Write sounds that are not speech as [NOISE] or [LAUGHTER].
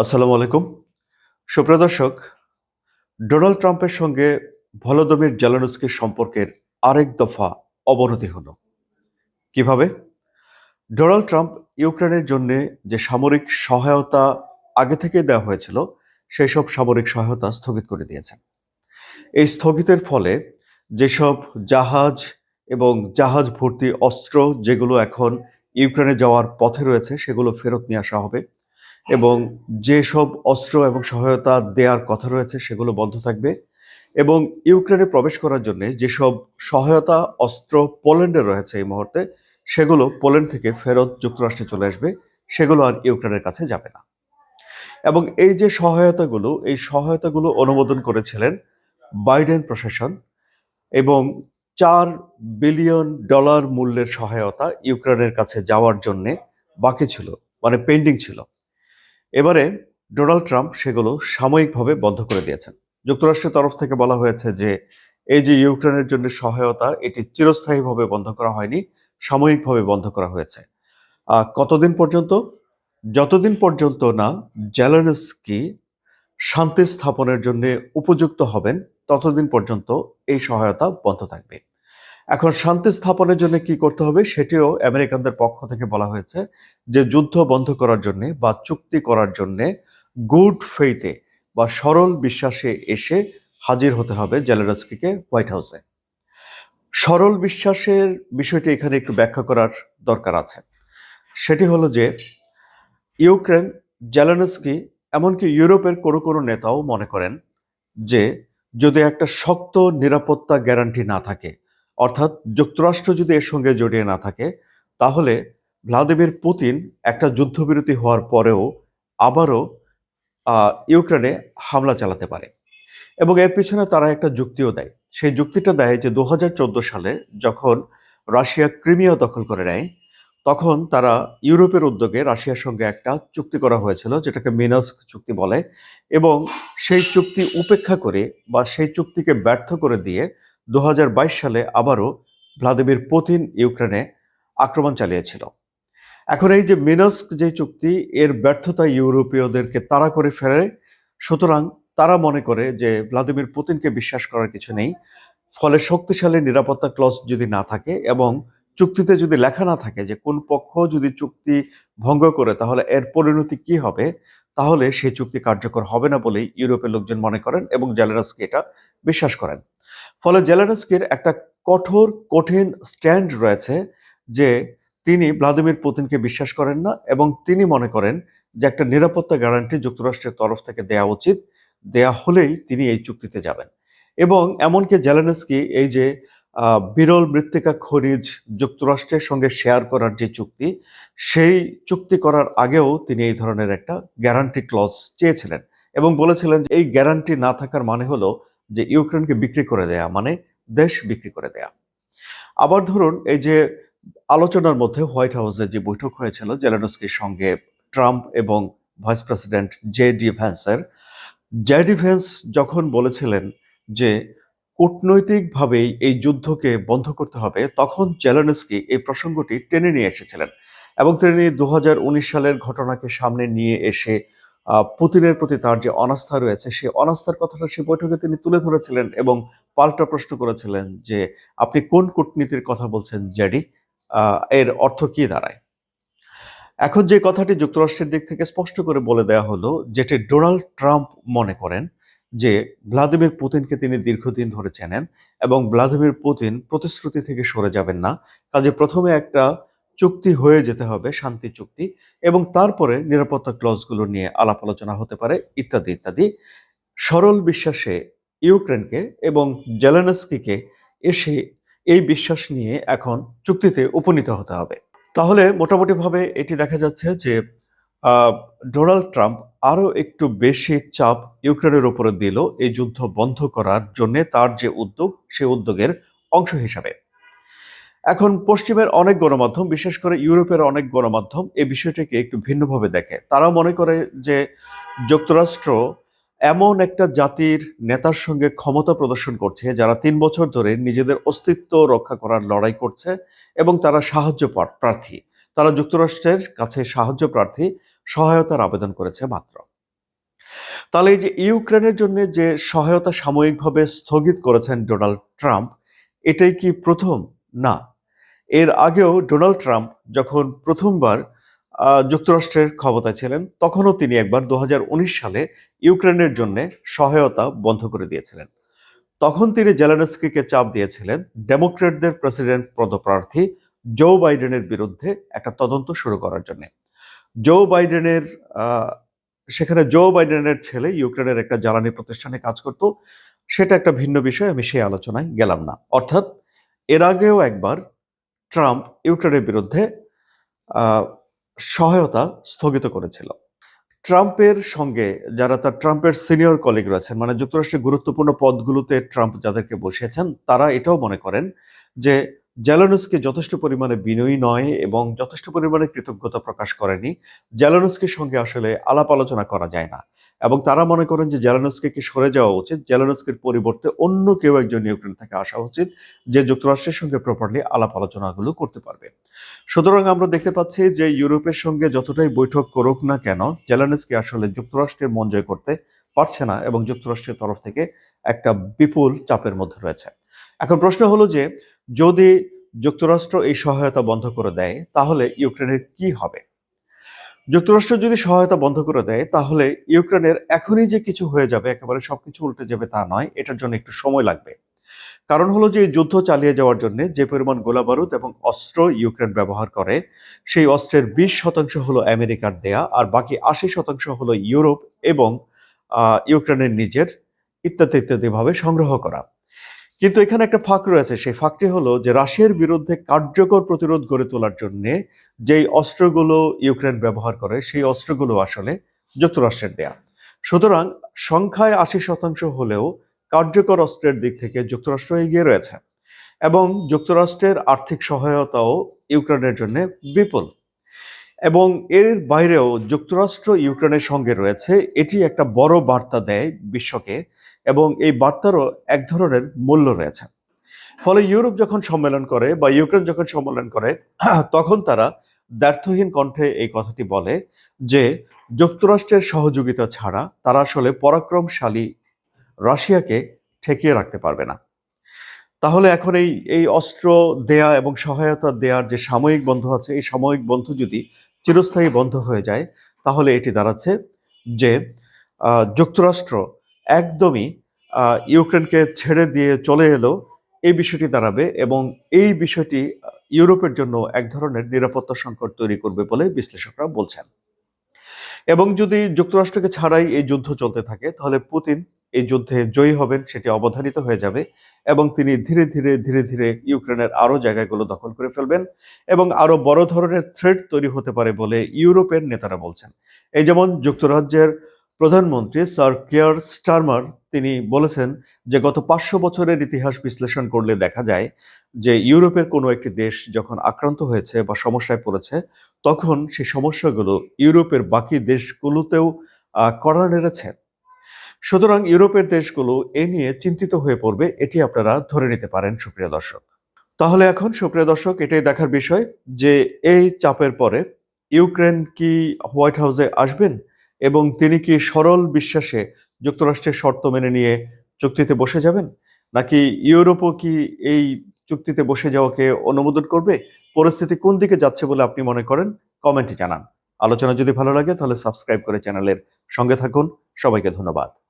আসসালামু আলাইকুম। সুপ্রিয় দর্শক, ডোনাল্ড ট্রাম্পের সঙ্গে ভলোদমির জেলানুস্কির সম্পর্কের আরেক দফা অবনতি হলো। কীভাবে? ডোনাল্ড ট্রাম্প ইউক্রেনের জন্য যে সামরিক সহায়তা আগে থেকে দেওয়া হয়েছিল, সেই সব সামরিক সহায়তা স্থগিত করে দিয়েছেন। এই স্থগিতের ফলে যেসব জাহাজ এবং জাহাজ ভর্তি অস্ত্র যেগুলো এখন ইউক্রেনে যাওয়ার পথে রয়েছে, সেগুলো ফেরত নিয়ে আসা হবে। এবং যেসব অস্ত্র এবং সহায়তা দেওয়ার কথা রয়েছে সেগুলো বন্ধ থাকবে। এবং ইউক্রেনে প্রবেশ করার জন্য যেসব সহায়তা অস্ত্র পোল্যান্ডে রয়েছে এই মুহূর্তে, সেগুলো পোল্যান্ড থেকে ফেরত যুক্তরাষ্ট্রে চলে আসবে। সেগুলো আর ইউক্রেনের কাছে যাবে না। এবং এই যে সহায়তাগুলো, এই সহায়তাগুলো অনুমোদন করেছিলেন বাইডেন প্রশাসন এবং চার বিলিয়ন ডলার মূল্যের সহায়তা ইউক্রেনের কাছে যাওয়ার জন্যে বাকি ছিল মানে পেন্ডিং ছিল। এবারে ডোনাল্ড ট্রাম্প সেগুলো সাময়িকভাবে বন্ধ করে দিয়েছেন। যুক্তরাষ্ট্রের তরফ থেকে বলা হয়েছে যে, এই যে ইউক্রেনের জন্য সহায়তা, এটি চিরস্থায়ীভাবে বন্ধ করা হয়নি, সাময়িকভাবে বন্ধ করা হয়েছে। কতদিন পর্যন্ত? যতদিন পর্যন্ত না জেলেনস্কি শান্তি স্থাপনের জন্য উপযুক্ত হবেন, ততদিন পর্যন্ত এই সহায়তা বন্ধ থাকবে। এখন শান্তি স্থাপনের জন্য কি করতে হবে সেটিও আমেরিকানদের পক্ষ থেকে বলা হয়েছে যে যুদ্ধ বন্ধ করার জন্য বা চুক্তি করার জন্য গুড ফেইতে বা সরল বিশ্বাসে এসে হাজির হতে হবে জেলেনস্কিকে হোয়াইট হাউসে। সরল বিশ্বাসের বিষয়টি এখানে একটু ব্যাখ্যা করার দরকার আছে। সেটি হলো যে ইউক্রেন জেলেনস্কি এমনকি ইউরোপের কোনো কোনো নেতাও মনে করেন যে যদি একটা শক্ত নিরাপত্তা গ্যারান্টি না থাকে অর্থাৎ যুক্তরাষ্ট্র যদি এর সঙ্গে জড়িয়ে না থাকে, তাহলে ভ্লাদিমির পুতিন একটা যুদ্ধবিরতি হওয়ার পরেও আবারও ইউক্রেনে হামলা চালাতে পারে। এবং এর পিছনে তারা একটা যুক্তিও দেয়। সেই যুক্তিটা দেয় যে দু হাজার চোদ্দ সালে যখন রাশিয়া ক্রিমিয়া দখল করে নেয়, তখন তারা ইউরোপের উদ্যোগে রাশিয়ার সঙ্গে একটা চুক্তি করা হয়েছিল, যেটাকে মিনাস্ক চুক্তি বলে। এবং সেই চুক্তি উপেক্ষা করে বা সেই চুক্তিকে ব্যর্থ করে দিয়ে দু হাজার বাইশ সালে আবারও ভ্লাদিমির পুতিন ইউক্রেনে আক্রমণ চালিয়েছিল। এখন এই যে মিনস্ক যে চুক্তি, এর ব্যর্থতা ইউরোপীয়দেরকে তাড়া করে ফেলে, সুতরাং তারা মনে করে যে ভ্লাদিমির পুতিনকে বিশ্বাস করার কিছু নেই। ফলে শক্তিশালী নিরাপত্তা ক্লজ যদি না থাকে এবং চুক্তিতে যদি লেখা না থাকে যে কোন পক্ষ যদি চুক্তি ভঙ্গ করে তাহলে এর পরিণতি কি হবে, তাহলে সেই চুক্তি কার্যকর হবে না বলেই ইউরোপের লোকজন মনে করেন এবং জেলেনস্কি এটা বিশ্বাস করেন। ফলে জেলেনস্কির একটা কঠোর, কঠিন স্ট্যান্ড রয়েছে যে তিনি ভ্লাদিমির পুতিনকে বিশ্বাস করেন না এবং তিনি মনে করেন যে একটা নিরাপত্তা গ্যারান্টি যুক্তরাষ্ট্রের তরফ থেকে দেয়া উচিত। দেয়া হলেই তিনি এই চুক্তিতে যাবেন। এবং এমনকি জেলেনস্কি এই যে বিরল মৃত্তিকা খনিজ যুক্তরাষ্ট্রের সঙ্গে শেয়ার করার যে চুক্তি, সেই চুক্তি করার আগেও তিনি এই ধরনের একটা গ্যারান্টি ক্লজ চেয়েছিলেন এবং বলেছিলেন যে এই গ্যারান্টি না থাকার মানে হলো যে ইউক্রেনকে বিক্রি করে দেয়া মানে দেশ বিক্রি করে দেয়া। আবার ধরুন, এই যে আলোচনার মধ্যে হোয়াইট হাউসে যে বৈঠক হয়েছিল, জেলেনস্কির সঙ্গে ট্রাম্প এবং vice president J D J D যখন বলেছিলেন যে কূটনৈতিকভাবেই এই যুদ্ধকে বন্ধ করতে হবে, তখন জেলেনস্কি এই প্রসঙ্গটি টেনে নিয়ে এসেছিলেন এবং তিনি দু হাজার উনিশ সালের ঘটনাকে সামনে নিয়ে এসে পুতিনের প্রতি তার যে অনাস্থা রয়েছে সেই অনাস্থার কথাটা সেই বৈঠকে তিনি তুলে ধরেছিলেন এবং পাল্টা প্রশ্ন করেছিলেন যে আপনি কোন কূটনীতির কথা বলছেন আহ, এর অর্থ কি দাঁড়ায়? এখন যে কথাটি যুক্তরাষ্ট্রের দিক থেকে স্পষ্ট করে বলে দেওয়া হলো যেটি ডোনাল্ড ট্রাম্প মনে করেন যে ভ্লাদিমির পুতিনকে তিনি দীর্ঘদিন ধরে চেনেন এবং ভ্লাদিমির পুতিন প্রতিশ্রুতি থেকে সরে যাবেন না। কাজে প্রথমে একটা চুক্তি হয়ে যেতে হবে শান্তি চুক্তি এবং তারপরে নিরাপত্তা ক্লজগুলো নিয়ে আলাপ আলোচনা হতে পারে, ইত্যাদি ইত্যাদি। সরল বিশ্বাসে ইউক্রেনকে এবং জেলেনস্কিকে এসে এই বিশ্বাস নিয়ে এখন চুক্তিতে উপনীত হতে হবে। তাহলে মোটামুটিভাবে এটি দেখা যাচ্ছে যে ডোনাল্ড ট্রাম্প আরও একটু বেশি চাপ ইউক্রেনের উপরে দিল এই যুদ্ধ বন্ধ করার জন্য তার যে উদ্যোগ সেই উদ্যোগের অংশ হিসাবে। এখন পশ্চিমের অনেক গণমাধ্যম, বিশেষ করে ইউরোপের অনেক গণমাধ্যম এই বিষয়টিকে একটু ভিন্নভাবে দেখে। তারা মনে করে যে যুক্তরাষ্ট্র এমন একটা জাতির নেতার সঙ্গে ক্ষমতা প্রদর্শন করছে, যারা তিন বছর ধরে নিজেদের অস্তিত্ব রক্ষা করার লড়াই করছে এবং তারা সাহায্য প্রার- প্রার্থী। তারা যুক্তরাষ্ট্রের কাছে সাহায্য প্রার্থী, সহায়তার আবেদন করেছে মাত্র। তাহলে এই যে ইউক্রেনের জন্য যে সহায়তা সাময়িকভাবে স্থগিত করেছেন ডোনাল্ড ট্রাম্প, এটাই কি প্রথম? না। এর আগেও ডোনাল্ড ট্রাম্প যখন প্রথমবার যুক্তরাষ্ট্রের ক্ষমতায় ছিলেন, তখনও তিনি একবার দু হাজার উনিশ সালে ইউক্রেনের জন্য সহায়তা বন্ধ করে দিয়েছিলেন। তখন তিনি জেলেনস্কিকে চাপ দিয়েছিলেন ডেমোক্রেটদের প্রেসিডেন্ট পদপ্রার্থী জো বাইডেনের বিরুদ্ধে একটা তদন্ত শুরু করার জন্য। জো বাইডেনের সেখানে জো বাইডেনের ছেলে ইউক্রেনের একটা জ্বালানি প্রতিষ্ঠানে কাজ করত, সেটা একটা ভিন্ন বিষয়, আমি সেই আলোচনায় গেলাম না। অর্থাৎ, এর আগেও একবার ট্রাম্প ইউক্রেনের বিরুদ্ধে সহায়তা স্থগিত করেছিল। ট্রাম্পের সঙ্গে যারা তার ট্রাম্পের সিনিয়র কলিগ রয়েছেন মানে যুক্তরাষ্ট্রের গুরুত্বপূর্ণ পদগুলোতে ট্রাম্প যাদেরকে বসিয়েছেন, তারা এটাও মনে করেন যে জেলানুসকে যথেষ্ট পরিমাণে বিনয়ী নয় এবং যথেষ্ট পরিমাণে কৃতজ্ঞতা প্রকাশ করেনি। জেলানুসকের সঙ্গে আসলে আলাপ আলোচনা করা যায় না এবং তারা মনে করেন যে জেলানুসকে কি সরে যাওয়া উচিত? জেলানুসকের পরিবর্তে অন্য কেউ একজন ইউক্রেন থেকে আসা উচিত যে যুক্তরাষ্ট্রের সঙ্গে প্রপারলি আলাপ আলোচনাগুলো করতে পারবে। সুতরাং আমরা দেখতে পাচ্ছি যে ইউরোপের সঙ্গে যতটাই বৈঠক করুক না কেন, জেলানেসকে আসলে যুক্তরাষ্ট্রের মন জয় করতে পারছে না এবং যুক্তরাষ্ট্রের তরফ থেকে একটা বিপুল চাপের মধ্যে রয়েছে। এখন প্রশ্ন হলো যে, যদি যুক্তরাষ্ট্র এই সহায়তা বন্ধ করে দেয়, তাহলে ইউক্রেনের কি হবে? যুক্তরাষ্ট্র যদি সহায়তা বন্ধ করে দেয়, তাহলে ইউক্রেনের এখনই যে কিছু হয়ে যাবে, একেবারে সবকিছু উল্টে যাবে তা নয়, এটার জন্য একটু সময় লাগবে। কারণ হলো যে যুদ্ধ চালিয়ে যাওয়ার জন্য যে পরিমাণ গোলাবারুদ এবং অস্ত্র ইউক্রেন ব্যবহার করে, সেই অস্ত্রের বিশ শতাংশ হলো আমেরিকার দেয়া, আর বাকি আশি শতাংশ হলো ইউরোপ এবং ইউক্রেনের নিজের, ইত্যাদি ইত্যাদি ভাবে সংগ্রহ করা। কিন্তু এখানে একটা ফাঁক রয়েছে। সেই ফাঁকটি হলো যে রাশিয়ার বিরুদ্ধে কার্যকর প্রতিরোধ গড়ে তোলার জন্য যেই অস্ত্রগুলো ইউক্রেন ব্যবহার করে, সেই অস্ত্রগুলো আসলে যুক্তরাষ্ট্রের দেয়া। সুতরাং সংখ্যায় আশি শতাংশ হলেও কার্যকর অস্ত্রের দিক থেকে যুক্তরাষ্ট্র এগিয়ে রয়েছে এবং যুক্তরাষ্ট্রের আর্থিক সহায়তাও ইউক্রেনের জন্য বিপুল। এবং এর বাইরেও যুক্তরাষ্ট্র ইউক্রেনের সঙ্গে রয়েছে, এটি একটা বড় বার্তা দেয় বিশ্বকে এবং এই বার্তারও এক ধরনের মূল্য রয়েছে। ফলে ইউরোপ যখন সম্মেলন করে বা ইউক্রেন যখন সম্মেলন করে, [CLEARS THROAT] তখন তারা দ্ব্যর্থহীন কণ্ঠে এই কথাটি বলে যে, যুক্তরাষ্ট্রের সহযোগিতা ছাড়া তারা আসলে পরাক্রমশালী রাশিয়াকে ঠেকিয়ে রাখতে পারবে না। তাহলে এখন এই এই অস্ত্র দেয়া এবং সহায়তা দেওয়ার যে সাময়িক বন্ধ আছে, এই সাময়িক বন্ধ যদি চিরস্থায়ী বন্ধ হয়ে যায়, তাহলে এটি দাঁড়াচ্ছে যে যুক্তরাষ্ট্র একদমই ইউক্রেনকে ছেড়ে দিয়ে চলে এলো, এই বিষয়টি দাঁড়াবে এবং এই বিষয়টি ইউরোপের জন্য এক ধরনের নিরাপত্তা সংকট তৈরি করবে বলে বিশ্লেষকরা বলছেন। এবং যদি যুক্তরাষ্ট্রকে ছাড়াই এই যুদ্ধ চলতে থাকে, তাহলে পুতিন এই যুদ্ধে জয়ী হবেন, সেটি অবধারিত হয়ে যাবে এবং তিনি ধীরে ধীরে ধীরে ধীরে ইউক্রেনের আরও জায়গাগুলো দখল করে ফেলবেন এবং আরও বড় ধরনের থ্রেট তৈরি হতে পারে বলে ইউরোপের নেতারা বলছেন। এই যেমন যুক্তরাজ্যের প্রধানমন্ত্রী স্যার কেয়ার স্টারমার তিনি বলেছেন যে গত পাঁচশো বছরের ইতিহাস বিশ্লেষণ করলে দেখা যায় যে ইউরোপের কোনো একটি দেশ যখন আক্রান্ত হয়েছে বা সমস্যায় পড়েছে, তখন সেই সমস্যাগুলো ইউরোপের বাকি দেশগুলোতেও করা নেড়েছে। সুতরাং ইউরোপের দেশগুলো এ নিয়ে চিন্তিত হয়ে পড়বে, এটি আপনারা ধরে নিতে পারেন, সুপ্রিয় দর্শক। তাহলে এখন, সুপ্রিয় দর্শক, এটাই দেখার বিষয় যে এই চাপের পরে ইউক্রেন কি হোয়াইট হাউসে আসবেন? এবং তিনি কি সরল বিশ্বাসে যুক্তরাষ্ট্রের শর্ত মেনে নিয়ে চুক্তিতে বসে যাবেন? নাকি ইউরোপও কি এই চুক্তিতে বসে যাওয়াকে অনুমোদন করবে? পরিস্থিতি কোন দিকে যাচ্ছে বলে আপনি মনে করেন? কমেন্টে জানান। আলোচনা যদি ভালো লাগে তাহলে সাবস্ক্রাইব করে চ্যানেলের সঙ্গে থাকুন। সবাইকে ধন্যবাদ।